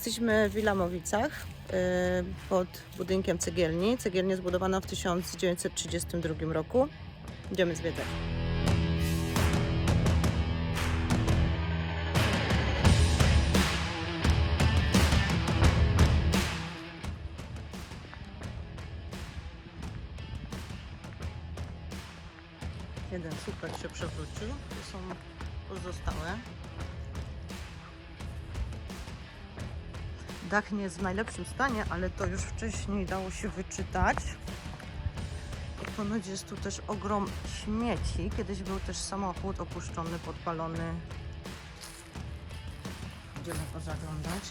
Jesteśmy w Wilamowicach y, pod budynkiem cegielni. Cegielnia zbudowana w 1932 roku. Idziemy zwiedzać. Jeden super się przewrócił. Tu są pozostałe. Dach nie jest w najlepszym stanie, ale to już wcześniej dało się wyczytać. I ponoć jest tu też ogrom śmieci. Kiedyś był też samochód opuszczony, podpalony. Idziemy pozaglądać.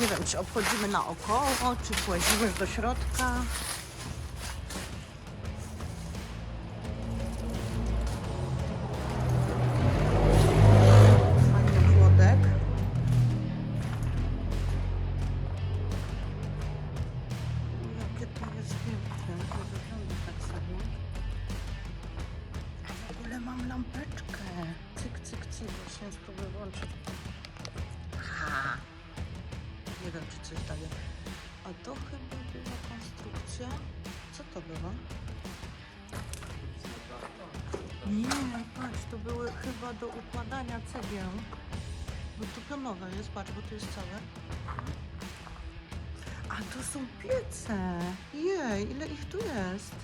Nie wiem, czy obchodzimy naokoło, czy wchodzimy do środka. Lampeczkę. Cyk, cyk, cyk. Właśnie spróbuję włączyć. Ha! Nie wiem, czy coś daje. A to chyba była konstrukcja. Co to było? Nie, patrz, to były chyba do układania cegieł. Bo tu pionowe jest, patrz, bo tu jest całe. A to są piece. Jej, ile ich tu jest.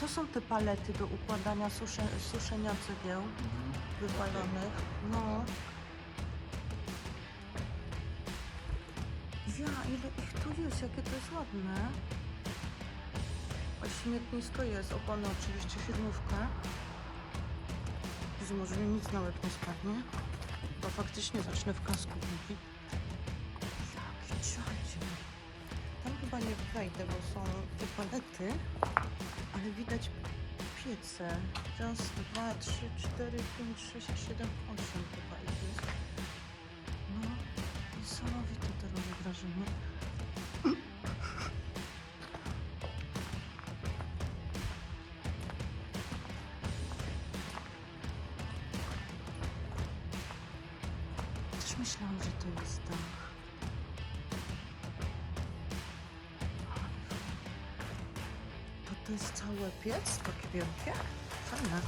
To są te palety do układania susze, suszenia cegieł wypalonych. No. Ja, ile ich tu jest, jakie to jest ładne. A śmietnisko jest, opony oczywiście firmówka. Że może mi nic na łeb nie spadnie. Bo faktycznie zacznę w kasku mówić. Jaki czadzie. Chyba nie wejdę, bo są te palety, ale widać piece. Raz, dwa, trzy, cztery, pięć, sześć, siedem, osiem chyba ich jest. No, niesamowite to robi wrażenie. Też myślałam, że to jest dach. Jest cały piec? Takie wielkie? Fajne.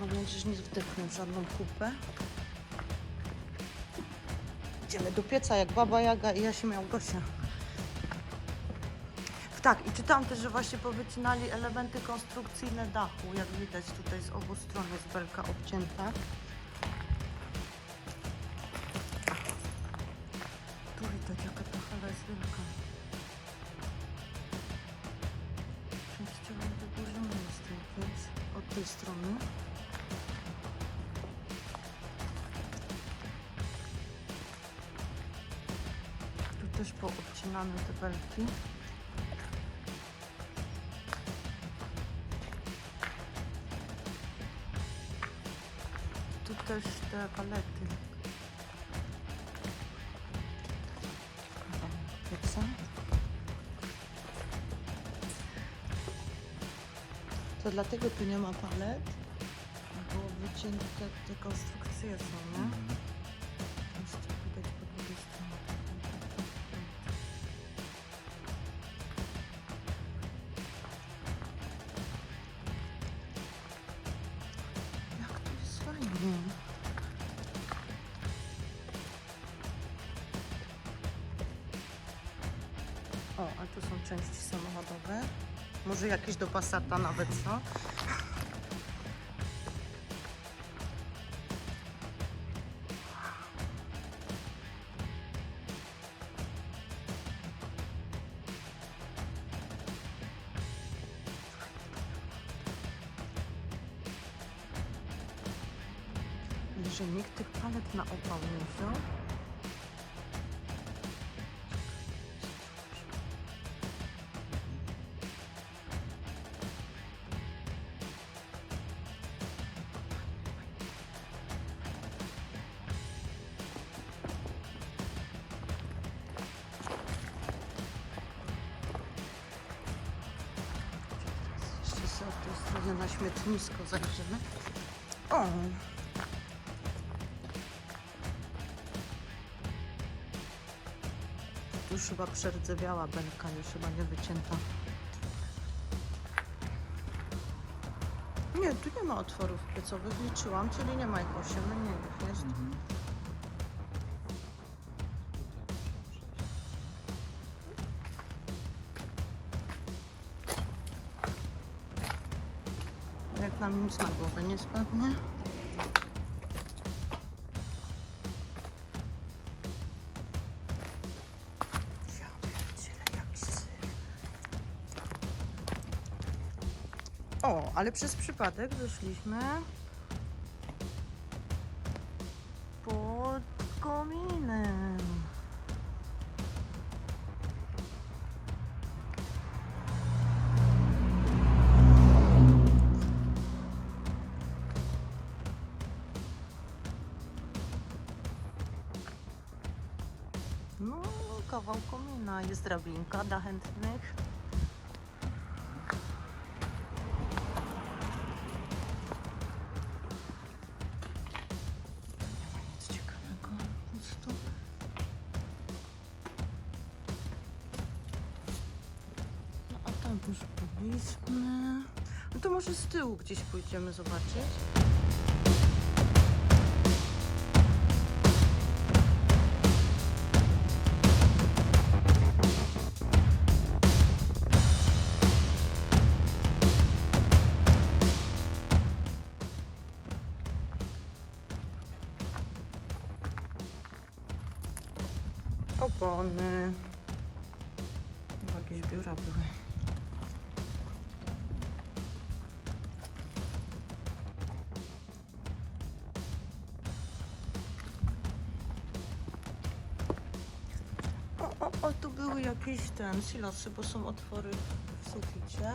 Mam nadzieję, że nie wdechnę w żadną kupę. Idziemy do pieca jak Baba Jaga i Jasia Małgosia. Tak, i czytałam też, że właśnie powycinali elementy konstrukcyjne dachu. Jak widać tutaj z obu stron jest belka obcięta. Tej strony. Tu też poobcinane te belki. Tu też te palety. To dlatego tu nie ma palet, bo wycięte te konstrukcje są, nie? Widać po drugiej stronie. Jak tu jest fajnie. O, a tu są części samochodowe. Może jakieś do Passata nawet, co? że nikt tych palet na opał nie wziął. na śmietnisko zajrzymy. O! Już chyba przerdzewiała belka, już chyba nie wycięta. Nie, tu nie ma otworów piecowych, liczyłam, czyli nie ma ich 8, nie, ich jest. Mhm. Nam nic na głowę nie spadnie. O, ale przez przypadek wyszliśmy kawał komina, jest drabinka dla chętnych. No już byliśmy. No to może z tyłu gdzieś pójdziemy zobaczyć. Opony. Jakieś biura były. O, o, o, tu były jakieś ten silosy, bo są otwory w suficie.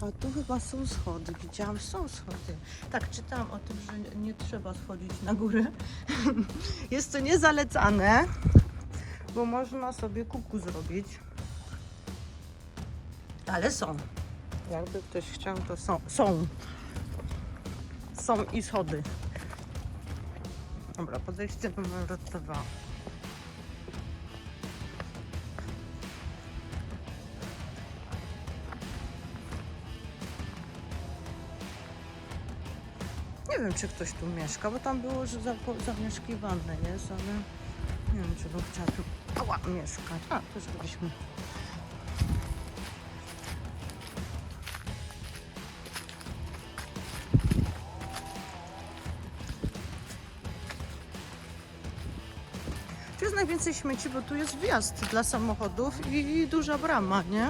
A tu chyba są schody. Widziałam, są schody. Tak, czytałam o tym, że nie, trzeba schodzić na górę. Jest to niezalecane, bo można sobie kuku zrobić. Ale są. Jakby ktoś chciał, to są. Są. Są i schody. Dobra, podejście numer dwa. Nie wiem, czy ktoś tu mieszka, bo tam było, że zamieszkiwane jest, ale nie wiem, czy bym chciała tu ała, mieszkać. A, to już byliśmy. Tu jest najwięcej śmieci, bo tu jest wjazd dla samochodów i duża brama, nie?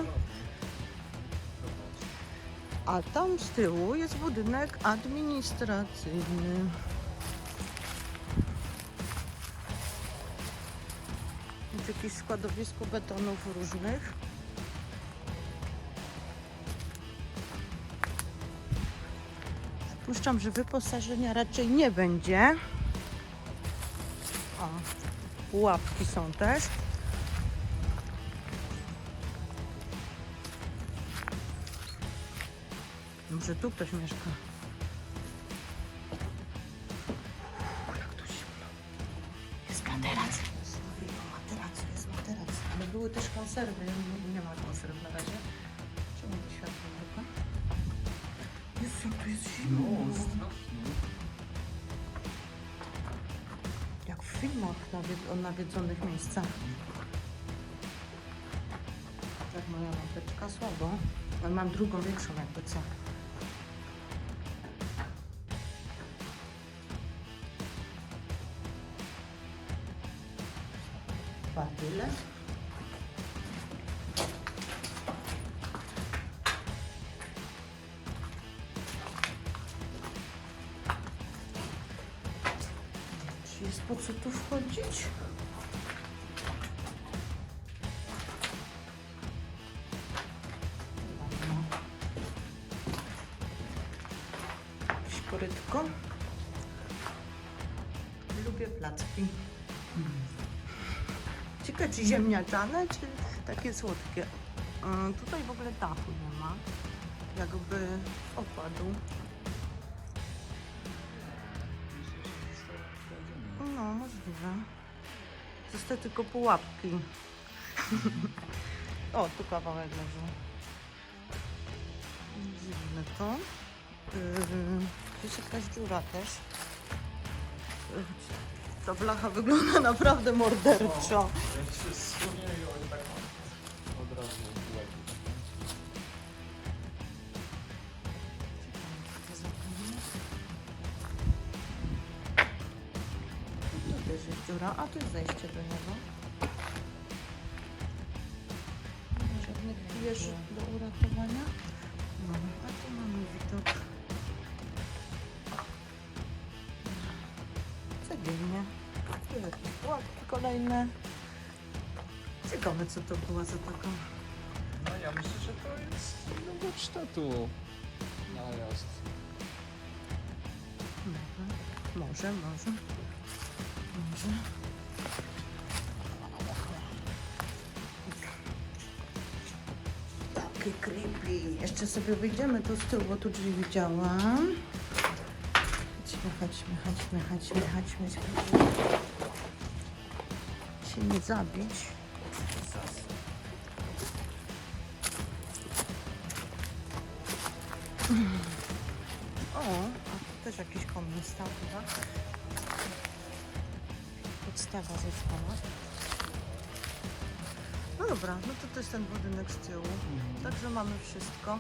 A tam z tyłu jest budynek administracyjny. Jest jakieś składowisko betonów różnych. Przypuszczam, że wyposażenia raczej nie będzie. O, pułapki są też. Może tu ktoś mieszka. Jak tu zimno. Jest materac. Materac, jest materac. Ale były też konserwy. Nie, nie ma konserw na razie. Czemu to światło tylko? Jezu, jak tu jest zimno. Jak w filmach nawied- o nawiedzonych miejscach. Tak moja lampeczka słabo. Ale mam drugą większą jakby co. Badyle. Czy jest po co tu wchodzić? Korytko. Lubię placki. Ciekawe, czy ziemniaczane, czy takie słodkie. Mm, Tutaj w ogóle dachu nie ma. Jakby okładu. No, możliwe. Zostały tylko pułapki. o, tu kawałek leży. Dziwne to. Yy, jest jakaś dziura też. Ta blacha wygląda naprawdę morderczo. Jak jest dziura, a tu jest zejście do niego. Żadnych wież do uratowania. No, a tu mamy widok. Jakieś pułapki kolejne. Ciekawe co to była za taką. No ja myślę, że to jest do warsztatu najazd. Może, może. Może. Takie creepy. Jeszcze sobie wyjdziemy tu z tyłu, bo tu drzwi widziałam. Chodźmy, chodźmy, chodźmy, chodźmy, chodźmy. chodźmy. Się nie zabić. O, a też jakiś komin stał chyba. Podstawa została. No dobra, no to to jest ten budynek z tyłu. Także mamy wszystko.